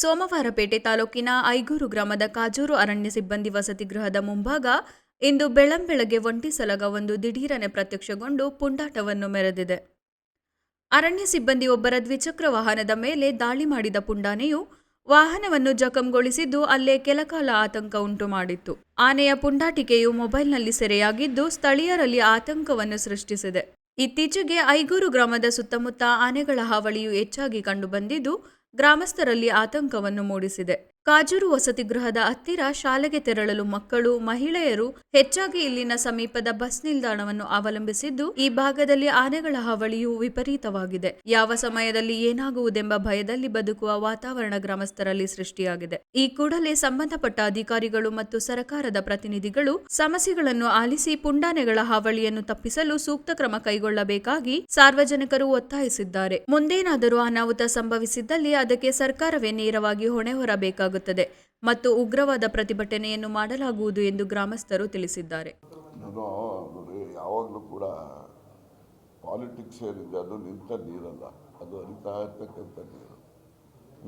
ಸೋಮವಾರಪೇಟೆ ತಾಲೂಕಿನ ಐಗೂರು ಗ್ರಾಮದ ಕಾಜೂರು ಅರಣ್ಯ ಸಿಬ್ಬಂದಿ ವಸತಿ ಗೃಹದ ಮುಂಭಾಗ ಇಂದು ಬೆಳಂಬೆಳಗ್ಗೆ ಒಂಟಿ ಸಲಗ ಒಂದು ದಿಢೀರನೆ ಪ್ರತ್ಯಕ್ಷಗೊಂಡು ಪುಂಡಾಟವನ್ನು ಮೆರೆದಿದೆ. ಅರಣ್ಯ ಸಿಬ್ಬಂದಿ ಒಬ್ಬರ ದ್ವಿಚಕ್ರ ವಾಹನದ ಮೇಲೆ ದಾಳಿ ಮಾಡಿದ ಪುಂಡಾನೆಯು ವಾಹನವನ್ನು ಜಖಂಗೊಳಿಸಿದ್ದು ಅಲ್ಲೇ ಕೆಲಕಾಲ ಆತಂಕ ಉಂಟು ಮಾಡಿತ್ತು. ಆನೆಯ ಪುಂಡಾಟಿಕೆಯು ಮೊಬೈಲ್ನಲ್ಲಿ ಸೆರೆಯಾಗಿದ್ದು ಸ್ಥಳೀಯರಲ್ಲಿ ಆತಂಕವನ್ನು ಸೃಷ್ಟಿಸಿದೆ. ಇತ್ತೀಚೆಗೆ ಐಗೂರು ಗ್ರಾಮದ ಸುತ್ತಮುತ್ತ ಆನೆಗಳ ಹಾವಳಿಯು ಹೆಚ್ಚಾಗಿ ಕಂಡುಬಂದಿದ್ದು ಗ್ರಾಮಸ್ಥರಲ್ಲಿ ಆತಂಕವನ್ನು ಮೂಡಿಸಿದೆ. ಕಾಜೂರು ವಸತಿ ಗೃಹದ ಹತ್ತಿರ ಶಾಲೆಗೆ ತೆರಳಲು ಮಕ್ಕಳು, ಮಹಿಳೆಯರು ಹೆಚ್ಚಾಗಿ ಇಲ್ಲಿನ ಸಮೀಪದ ಬಸ್ ನಿಲ್ದಾಣವನ್ನು ಅವಲಂಬಿಸಿದ್ದು, ಈ ಭಾಗದಲ್ಲಿ ಆನೆಗಳ ಹಾವಳಿಯು ವಿಪರೀತವಾಗಿದೆ. ಯಾವ ಸಮಯದಲ್ಲಿ ಏನಾಗುವುದೆಂಬ ಭಯದಲ್ಲಿ ಬದುಕುವ ವಾತಾವರಣ ಗ್ರಾಮಸ್ಥರಲ್ಲಿ ಸೃಷ್ಟಿಯಾಗಿದೆ. ಈ ಕೂಡಲೇ ಸಂಬಂಧಪಟ್ಟ ಅಧಿಕಾರಿಗಳು ಮತ್ತು ಸರ್ಕಾರದ ಪ್ರತಿನಿಧಿಗಳು ಸಮಸ್ಯೆಗಳನ್ನು ಆಲಿಸಿ ಪುಂಡಾನೆಗಳ ಹಾವಳಿಯನ್ನು ತಪ್ಪಿಸಲು ಸೂಕ್ತ ಕ್ರಮ ಕೈಗೊಳ್ಳಬೇಕಾಗಿ ಸಾರ್ವಜನಿಕರು ಒತ್ತಾಯಿಸಿದ್ದಾರೆ. ಮುಂದೇನಾದರೂ ಅನಾಹುತ ಸಂಭವಿಸಿದ್ದಲ್ಲಿ ಅದಕ್ಕೆ ಸರ್ಕಾರವೇ ನೇರವಾಗಿ ಹೊಣೆ ಹೊರಬೇಕಾಗುತ್ತದೆ. ಮತ್ತು ಉಗ್ರವಾದ ಪ್ರತಿಭಟನೆಯನ್ನು ಮಾಡಲಾಗುವುದು ಎಂದು ಗ್ರಾಮಸ್ಥರು ತಿಳಿಸಿದ್ದಾರೆ. ಯಾವಾಗಲೂ ಕೂಡ ಪಾಲಿಟಿಕ್ಸ್ ಏನಿದೆ ಅದು ನಿಂತ ನೀರಲ್ಲ, ಅದು ಅರಿತಾ ಇರ್ತಕ್ಕಂಥ ನೀರು.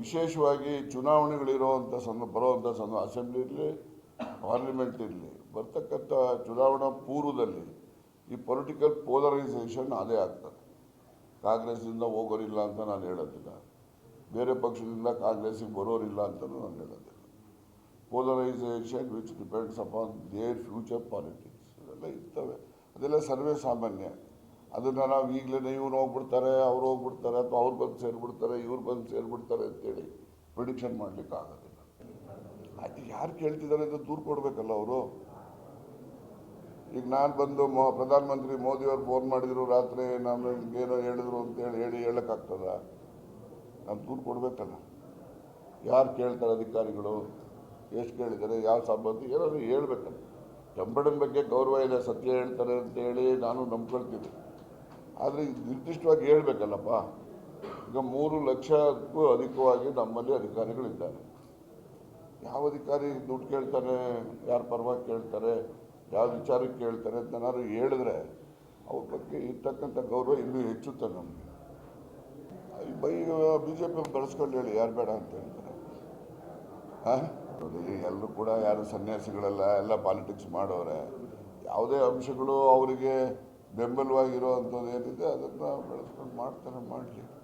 ವಿಶೇಷವಾಗಿ ಚುನಾವಣೆಗಳಿರುವಂಥ ಸಂದ ಬರುವಂಥ ಸಂದ ಅಸೆಂಬ್ಲಿ ಇರಲಿ ಪಾರ್ಲಿಮೆಂಟ್ ಇರಲಿ, ಬರ್ತಕ್ಕಂಥ ಚುನಾವಣಾ ಪೂರ್ವದಲ್ಲಿ ಈ ಪೊಲಿಟಿಕಲ್ ಪೋಲರೈಸೇಷನ್ ಅದೇ ಆಗ್ತದೆ. ಕಾಂಗ್ರೆಸ್ಸಿಂದ ಹೋಗೋರಿಲ್ಲ ಅಂತ ನಾನು ಹೇಳೋದಿಲ್ಲ. ಬೇರೆ ಪಕ್ಷದಿಂದ ಕಾಂಗ್ರೆಸ್ಸಿಗೆ ಬರೋರಿಲ್ಲ ಅಂತಲೂ ನಾನು ಹೇಳೋದಿಲ್ಲ. Polarisation which depends upon their future politics ಇವೆಲ್ಲ ಇರ್ತವೆ. ಅದೆಲ್ಲ ಸರ್ವೇ ಸಾಮಾನ್ಯ. ಅದನ್ನು ನಾವು ಈಗಲೇ ಇವ್ರು ಹೋಗ್ಬಿಡ್ತಾರೆ, ಅವ್ರು ಹೋಗ್ಬಿಡ್ತಾರೆ ಅಥವಾ ಅವ್ರು ಬಂದು ಸೇರಿಬಿಡ್ತಾರೆ, ಇವ್ರು ಬಂದು ಸೇರಿಬಿಡ್ತಾರೆ ಅಂತೇಳಿ ಪ್ರಿಡಿಕ್ಷನ್ ಮಾಡಲಿಕ್ಕೆ ಆಗೋದಿಲ್ಲ. ಅದು ಯಾರು ಕೇಳ್ತಿದ್ದಾರೆ ಅಂತ ದೂರು ಕೊಡಬೇಕಲ್ಲ ಅವರು. ಈಗ ನಾನು ಬಂದು ಮೊ, ಪ್ರಧಾನಮಂತ್ರಿ ಮೋದಿಯವ್ರು ಫೋನ್ ಮಾಡಿದರು ರಾತ್ರಿ, ನಾನು ಏನೋ ಹೇಳಿದ್ರು ಅಂತೇಳಿ ಹೇಳಿ ಹೇಳೋಕ್ಕಾಗ್ತದ? ನಾನು ದೂರು ಕೊಡಬೇಕಲ್ಲ. ಯಾರು ಕೇಳ್ತಾರೆ ಅಧಿಕಾರಿಗಳು, ಎಷ್ಟು ಕೇಳಿದ್ದಾರೆ, ಯಾವ ಸಂಬಂಧ, ಏನಾದರೂ ಹೇಳ್ಬೇಕಲ್ಲ. ಕೆಂಪಣ್ಣನ ಬಗ್ಗೆ ಗೌರವ ಇದೆ, ಸತ್ಯ ಹೇಳ್ತಾರೆ ಅಂತೇಳಿ ನಾನು ನಂಬ್ಕೊಳ್ತೀನಿ. ಆದರೆ ನಿರ್ದಿಷ್ಟವಾಗಿ ಹೇಳಬೇಕಲ್ಲಪ್ಪ. ಈಗ ಮೂರು ಲಕ್ಷಕ್ಕೂ ಅಧಿಕವಾಗಿ ನಮ್ಮಲ್ಲಿ ಅಧಿಕಾರಿಗಳಿದ್ದಾರೆ. ಯಾವ ಅಧಿಕಾರಿ ದುಡ್ಡು ಕೇಳ್ತಾರೆ, ಯಾರ ಪರವಾಗಿ ಕೇಳ್ತಾರೆ, ಯಾವ ವಿಚಾರಕ್ಕೆ ಕೇಳ್ತಾರೆ ಅಂತ ಏನಾದ್ರು ಹೇಳಿದ್ರೆ, ಅವ್ರ ಬಗ್ಗೆ ಇರ್ತಕ್ಕಂಥ ಗೌರವ ಇನ್ನೂ ಹೆಚ್ಚುತ್ತೆ ನಮಗೆ. ಬೈ ಬಿ ಜೆ ಪಿ ಬಳಸ್ಕೊಂಡು ಹೇಳಿ, ಯಾರು ಬೇಡ ಅಂತ ಹೇಳ್ತಾರೆ. ಹಾಂ? ಎಲ್ಲರೂ ಕೂಡ ಯಾರು ಸನ್ಯಾಸಿಗಳೆಲ್ಲ, ಎಲ್ಲ ಪಾಲಿಟಿಕ್ಸ್ ಮಾಡೋರೆ, ಯಾವುದೇ ಅಂಶಗಳು ಅವರಿಗೆ ಬೆಂಬಲವಾಗಿರೋ ಅಂಥದ್ದು ಏನಿದೆ, ಅದನ್ನು ಬೆಳೆಸ್ಕೊಂಡು ಮಾಡ್ತಾರೆ, ಮಾಡಲಿ.